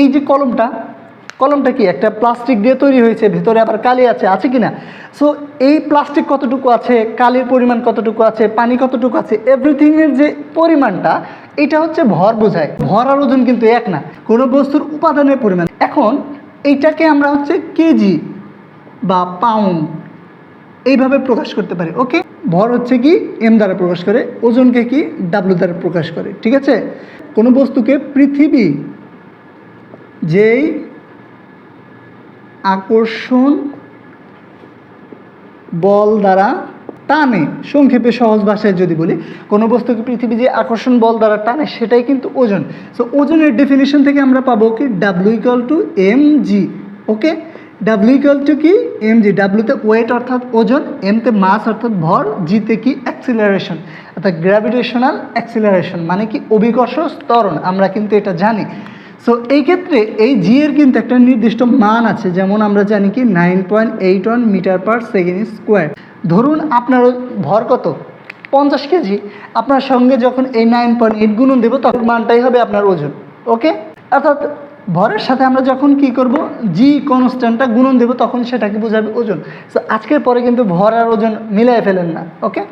এই যে কলমটা কলমটা কি একটা প্লাস্টিক দিয়ে তৈরি হয়েছে, ভেতরে আবার কালি আছে আছে কি না সো এই প্লাস্টিক কতটুকু আছে, কালির পরিমাণ কতটুকু আছে, পানি কতটুকু আছে এভরিথিংয়ের যে পরিমাণটা, এটা হচ্ছে ভর বোঝায়। ভর আর ওজন কিন্তু এক না, কোনো বস্তুর উপাদানের পরিমাণ। এখন, এইটাকে আমরা হচ্ছে কেজি বা পাউন্ড এইভাবে প্রকাশ করতে পারি ওকে ভর হচ্ছে কি এম দ্বারা প্রকাশ করে, ওজনকে কি ডাব্লু দ্বারা প্রকাশ করে, ঠিক আছে? কোনো বস্তুকে পৃথিবী যেই আকর্ষণ বল দ্বারা টানে। সংক্ষেপে সহজ ভাষায় যদি বলি, কোনো বস্তুকে পৃথিবী যে আকর্ষণ বল দ্বারা টানে, সেটাই কিন্তু ওজন। সো ওজনের ডেফিনেশন থেকে আমরা পাবো কি? W equal to M G okay W equal to কি? এম জি ডাব্লুতে ওয়েট অর্থাৎ ওজন এমতে মাস অর্থাৎ ভর জিতে কি? অ্যাক্সিলারেশন অর্থাৎ গ্র্যাভিটেশনাল অ্যাক্সিলারেশন মানে কি? অভিকর্ষ ত্বরণ। আমরা কিন্তু এটা জানি। সো এই ক্ষেত্রে এই জি এর কিন্তু একটা নির্দিষ্ট মান আছে, যেমন আমরা জানি কি nine point eight one metre per second square ধরুন আপনার ভর কত? পঞ্চাশ কেজি। আপনার সঙ্গে যখন এই নাইন পয়েন্ট এইট গুণন দেবো, তখন মানটাই হবে আপনার ওজন ওকে অর্থাৎ ভরের সাথে আমরা যখন কি করব? জি কনস্ট্যান্টটা গুণন দেবো, তখন সেটাকে বোঝাবে ওজন। সো আজকের পরে কিন্তু ভর আর ওজন মিলাই ফেলেন না ওকে